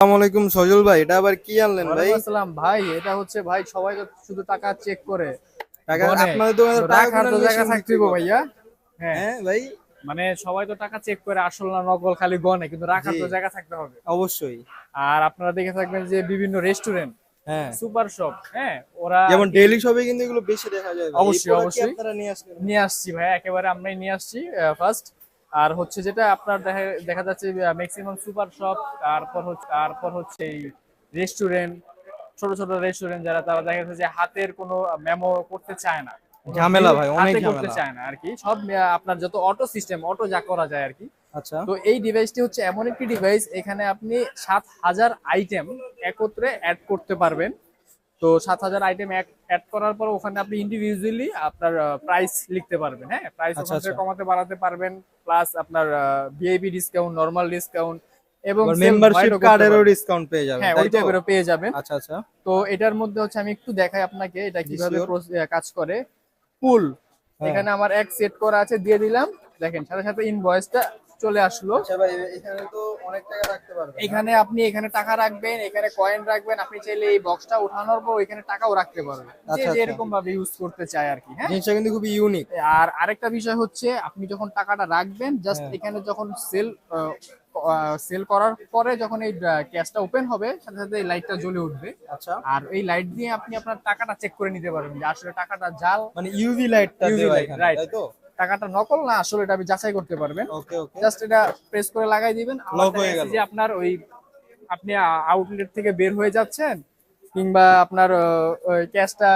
আসসালামু আলাইকুম সজল ভাই এটা আবার কি আনলেন ভাই? আসসালাম ভাই এটা হচ্ছে ভাই সবাই শুধু টাকা চেক করে। টাকা আপনাদের দোকানে টাকা তো জায়গা থাকতে ভাইয়া। হ্যাঁ। হ্যাঁ ভাই। মানে সবাই তো টাকা চেক করে আসল না নকল খালি গনে কিন্তু রাখার তো জায়গা থাকতে হবে। অবশ্যই। আর আপনারা দেখে থাকবেন যে বিভিন্ন রেস্টুরেন্ট হ্যাঁ। সুপার শপ হ্যাঁ ওরা যেমন ডেইলি শপে কিন্তু এগুলো বেশি দেখা যায় অবশ্যই, অবশ্যই। আপনারা নিয়ে নিয়ে আসছি ভাই একেবারে আমরাই নিয়ে আসছি ফার্স্ট আর হচ্ছে যেটা আপনার দেখা দেখা যাচ্ছে ম্যাক্সিমাম সুপার শপ তারপর হচ্ছে তারপর হচ্ছে এই রেস্টুরেন্ট ছোট ছোট রেস্টুরেন্ট যারা তারা দেখা যাচ্ছে যে হাতের কোনো মেমো করতে চায় না। ঝামেলা ভাই, অনেক করতে চায় না আর কি সব আপনার যত অটো সিস্টেম অটো যা করা যায় আর কি আচ্ছা। তো এই ডিভাইসটি হচ্ছে এমন একটি ডিভাইস এখানে আপনি সাত হাজার আইটেম একত্রে অ্যাড করতে পারবেন। তো সাত হাজার আইটেম অ্যাড করার পর ওখানে আপনি ইন্ডিভিজুয়ালি আপনার প্রাইস লিখতে পারবেন হ্যাঁ? প্রাইস আচ্ছা, আচ্ছা। কমাতে বাড়াতে পারবেন প্লাস আপনার ভিআইপি ডিসকাউন্ট নরমাল ডিসকাউন্ট এবং মেম্বারশিপ কার্ডেরও ডিসকাউন্ট পেয়ে যাবেন হ্যাঁ ওই টাইপেরও পেয়ে যাবেন। আচ্ছা আচ্ছা। তো এটার মধ্যে হচ্ছে আমি একটু দেখাই আপনাকে এটা কীভাবে কাজ করে। পুল হ্যাঁ। এখানে আমার এক সেট করা আছে দিয়ে দিলাম। দেখেন সাথে সাথে ইনভয়েসটা চলে আসলো। আচ্ছা ভাই এখানে তো এখানে আপনি এখানে টাকা রাখবেন এখানে কয়েন রাখবেন আপনি চাইলে এই বক্সটা উঠানোর পর এখানে টাকাও রাখতে পারবেন। যে আচ্ছা, আচ্ছা। এরকম ভাবে ইউজ করতে চায় আর কি হ্যাঁ? জিনিসটা কিন্তু খুবই ইউনিক আর আরেকটা বিষয় হচ্ছে আপনি যখন টাকাটা রাখবেন জাস্ট হ্যাঁ। এখানে যখন সেল সেল করার পরে যখন এই ক্যাশটা ওপেন হবে সাথে সাথে এই লাইটটা জ্বলে উঠবে। আচ্ছা। আর এই লাইট দিয়ে আপনি আপনার টাকাটা চেক করে নিতে পারবেন যে আসলে টাকাটা জাল মানে ইউভি লাইটটা দেওয়া এখানে তাই তো? টাকাটা নকল না আসলে এটা আপনি যাচাই করতে পারবেন। জাস্ট এটা প্রেস করে লাগাই দিবেন। যে আপনার ওই আপনি আউটলেট থেকে বের হয়ে যাচ্ছেন কিংবা আপনার ক্যাশটা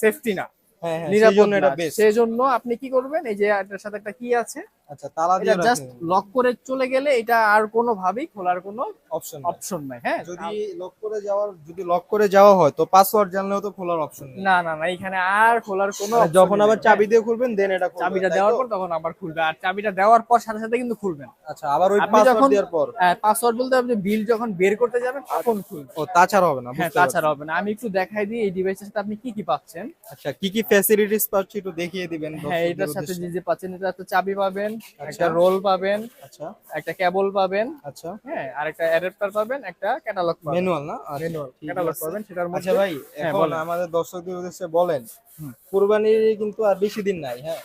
সেফটি না। হ্যাঁ হ্যাঁ সেই নিরাপদ সেই জন্য আপনি কি করবেন এই যে এটার সাথে একটা কি আছে আচ্ছা তালা দিয়ে জাস্ট লক করে চলে গেলে এটা আর কোনো ভাবেই খোলার কোনো অপশন অপশন নাই হ্যাঁ। যদি লক করে যাওয়ার যদি লক করে যাওয়া হয় তো পাসওয়ার্ড জানলেও তো খোলার অপশন নেই। না না না এখানে আর খোলার কোনো মানে যখন আবার হ্যাঁ। চাবি দিয়ে খুলবেন দেন এটা চাবিটা দেওয়ার পর তখন আবার খুলবে আর চাবিটা দেওয়ার পর সাথে সাথে কিন্তু খুলবেন। আচ্ছা আবার ওই পাসওয়ার্ড দেওয়ার পর? পাসওয়ার্ড বলতে আপনি বিল যখন বের করতে যাবেন তখন খুলবে ও তাছাড়া হবে না হ্যাঁ তাছাড়া হবে না। আমি একটু দেখাই দিই এই ডিভাইসের সাথে আপনি কি কি পাচ্ছেন? আচ্ছা কি কি ফ্যাসিলিটিস পাচ্ছি একটু দেখিয়ে দিবেন হ্যাঁ এটার সাথে যে যে পাচ্ছেন এটা তো চাবি পাবেন। একটা রোল পাবেন আচ্ছা। একটা কেবল পাবেন আচ্ছা। হ্যাঁ আর একটা অ্যাডাপ্টার পাবেন একটা ক্যাটালগ পাবেন। ম্যানুয়াল না? আচ্ছা, ম্যানুয়াল ক্যাটালগ পাবেন সেটার মধ্যে আচ্ছা ভাই হ্যাঁ, এখন। আমাদের দর্শকদের উদ্দেশ্যে বলেন। কুরবানির কিন্তু আর বেশি দিন নাই হ্যাঁ।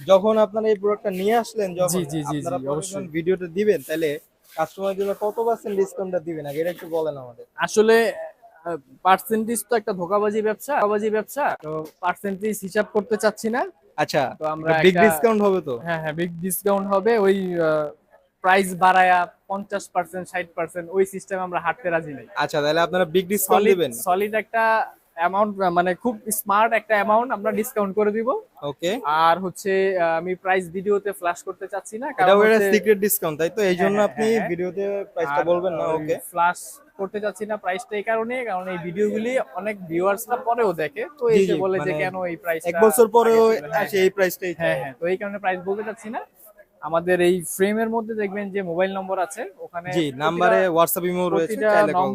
যখন আপনারা এই প্রোডাক্টটা নিয়ে আসলেন যখন জি, জি, জি, অবশ্যই। ভিডিওটা দিবেন তাহলে কাস্টমারের জন্য কত পার্সেন্ট ডিসকাউন্টটা দিবেন? আগে এটা একটু বলেন আমাদের। আসলে পার্সেন্টেজ তো একটা ধোকাবাজি ব্যবসা ধোকাবাজি ব্যবসা তো পার্সেন্টেজ হিসাব করতে চাচ্ছি না। আচ্ছা তো আমরা বিগ ডিসকাউন্ট হবে তো? হ্যাঁ হ্যাঁ বিগ ডিসকাউন্ট হবে। ওই প্রাইস বাড়ায়া পঞ্চাশ পার্সেন্ট ষাট পার্সেন্ট ওই সিস্টেম আমরা হাঁটতে রাজি নেই। আচ্ছা তাহলে আপনারা বিগ ডিসকাউন্ট দিবেন। সলিড একটা অ্যামাউন্ট মানে খুব স্মার্ট একটা অ্যামাউন্ট আমরা ডিসকাউন্ট করে দিব। ওকে আর হচ্ছে আমি প্রাইস ভিডিওতে ফ্ল্যাশ করতে চাচ্ছি না এটা সিক্রেট ডিসকাউন্ট তাই তো? এই জন্য হ্যাঁ, আপনি হ্যাঁ, হ্যাঁ। ভিডিওতে প্রাইসটা বলবেন না ওকে ফ্ল্যাশ করতে চাচ্ছি না প্রাইসটা এই কারণে কারণ এই ভিডিওগুলি অনেক ভিউয়ার্সরা পরেও দেখে তো এসে বলে যে মানে কেন এই প্রাইস এক বছর পরেও আসে এই প্রাইসটাই হ্যাঁ হ্যাঁ তো এই কারণে প্রাইস বলতে চাচ্ছি না। আমাদের এই ফ্রেমের মধ্যে দেখবেন যে মোবাইল নম্বর আছে ওখানে জি নাম্বারে হোয়াটসঅ্যাপ ইমো রয়েছে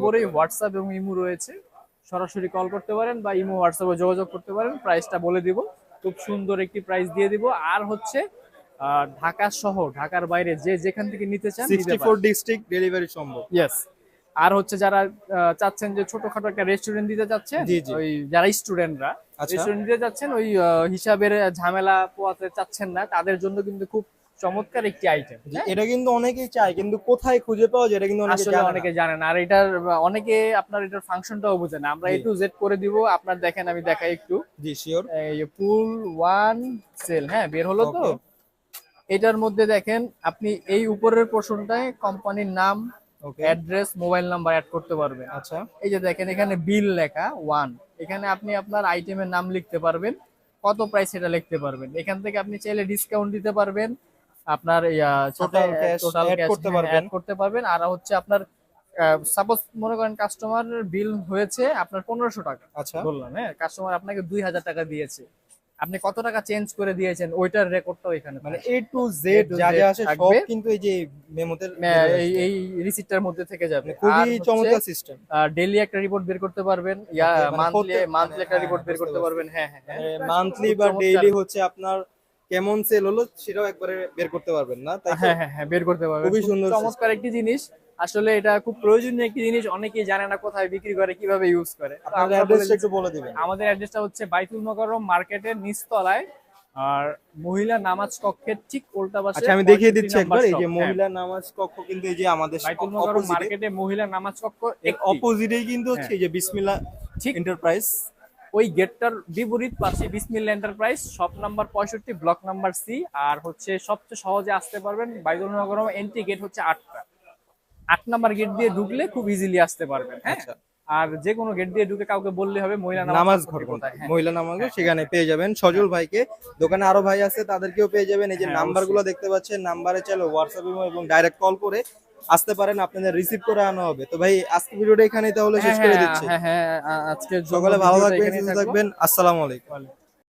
করতে হোয়াটসঅ্যাপ এবং ইমো রয়েছে। সরাসরি কল করতে পারেন বা ইমো হোয়াটসঅ্যাপে যোগাযোগ করতে পারেন প্রাইসটা বলে দিব। খুব সুন্দর একটি প্রাইস দিয়ে দিব। আর হচ্ছে ঢাকা সহ ঢাকার বাইরে যে যেখান থেকে নিতে চান সিক্সটি ফোর ডিস্ট্রিক্ট ডেলিভারি সম্ভব। ইয়েস আর হচ্ছে যারা চাচ্ছেন যে ছোটখাটো একটা রেস্টুরেন্ট দিতে চাচ্ছেন। ওই যারা স্টুডেন্টরা আচ্ছা। রেস্টুরেন্ট দিতে চাচ্ছেন ওই হিসাবের ঝামেলা পোয়াতে চাচ্ছেন না তাদের জন্য কিন্তু খুব চমৎকার একটি আইটেম এটা কিন্তু অনেকেই চায় কিন্তু কোথায় খুঁজে পাওয়া যায় এটা কিন্তু অনেকে জানে না। অনেকে জানেন আর এটার অনেকে আপনার এটার ফাংশনটাও বোঝে না আমরা। এ টু জেড করে দিব আপনার দেখেন আমি দেখাই একটু জি শিওর এই পুল ওয়ান সেল হ্যাঁ বের হলো তো এটার মধ্যে দেখেন আপনি এই উপরের পোর্শনটায় কোম্পানির নাম অ্যাড্রেস মোবাইল নাম্বার অ্যাড করতে পারবেন আচ্ছা। এই যে দেখেন এখানে বিল লেখা ওয়ান এখানে আপনি আপনার আইটেমের নাম লিখতে পারবেন কত প্রাইস এটা লিখতে পারবেন। এখান থেকে আপনি চাইলে ডিসকাউন্ট দিতে পারবেন আপনার cash add করতে পারবেন। অ্যাড করতে পারবেন। আর হচ্ছে আপনার সাপোজ মনে করেন কাস্টমার বিল হয়েছে আপনার পনেরোশো টাকা। আচ্ছা। বললাম হ্যাঁ কাস্টমার আপনাকে দুই হাজার টাকা দিয়েছে। আপনি কত টাকা চেঞ্জ করে দিয়েছেন? ওইটার রেকর্ডটাও এখানে মানে এ টু জেড যা যা আছে সব কিন্তু এই যে মেমোতে এই এই রিসিপ্টটার মধ্যে থেকে যাবে। মানে খুবই চমৎকার সিস্টেম ডেইলি একটা রিপোর্ট বের করতে পারবেন। ইয়া মানে মান্থলি মান্থলি মানে একটা হ্যাঁ, রিপোর্ট বের করতে পারবেন। হ্যাঁ হ্যাঁ হ্যাঁ। মান্থলি বা ডেইলি হচ্ছে আপনার কেমন সেল হলো সেটাও একবারে বের করতে পারবেন না তাই হ্যাঁ হ্যাঁ হ্যাঁ বের করতে পারবেন। খুবই সুন্দর চমৎকার একটি জিনিস। আসলে এটা খুব প্রয়োজনীয় একটি জিনিস অনেকেই জানে না কোথায় বিক্রি করে কীভাবে ইউজ করে। আমাদের অ্যাড্রেসটা হচ্ছে বাইতুল মোকাররম মার্কেটের নিচতলায় আর মহিলা নামাজ কক্ষের ঠিক উল্টা পাশে আচ্ছা আমি দেখিয়ে দিচ্ছি একবার এই যে হ্যাঁ। মহিলা নামাজ কক্ষ কিন্তু এই যে আমাদের বাইতুল মোকাররম মার্কেটে মহিলা নামাজ কক্ষ এর অপোজিটেই কিন্তু হচ্ছে এই যে বিসমিল্লাহ ঠিক। এন্টারপ্রাইজ ওই গেটটার বিপরীত পাশে বিসমিল্লা এন্টারপ্রাইজ শপ নাম্বার পঁয়ষট্টি ব্লক নাম্বার সি আর হচ্ছে সবচেয়ে সহজে আসতে পারবেন বাইতুল মোকাররম এন্ট্রি গেট হচ্ছে আটটা। আট নাম্বার গেট দিয়ে ঢুকলে খুব ইজিলি আসতে পারবেন হ্যাঁ? আচ্ছা। আর যে কোনো গেট দিয়ে ঢুকে কাউকে বললে হবে মহিলা নামাজ ঘর হ্যাঁ। মহিলা নামাজ সেখানে পেয়ে যাবেন। সজল ভাইকে দোকানে আরও ভাই আছে তাদেরকেও পেয়ে যাবেন। এই যে হ্যাঁ, নাম্বারগুলো দেখতে পাচ্ছেন নাম্বারে চলো হোয়াটসঅ্যাপ এবং ডাইরেক্ট কল করে আসতে পারেন আপনাদের রিসিভ করে আনা হবে। তো ভাই আজকে ভিডিওটা এখানেই তাহলে শেষ হ্যাঁ, করে হ্যাঁ, দিচ্ছি। হ্যাঁ হ্যাঁ আ- আজকের জন্য সকালে ভালো থাকবেন সুস্থ থাকবেন। আসসালামু আলাইকুম।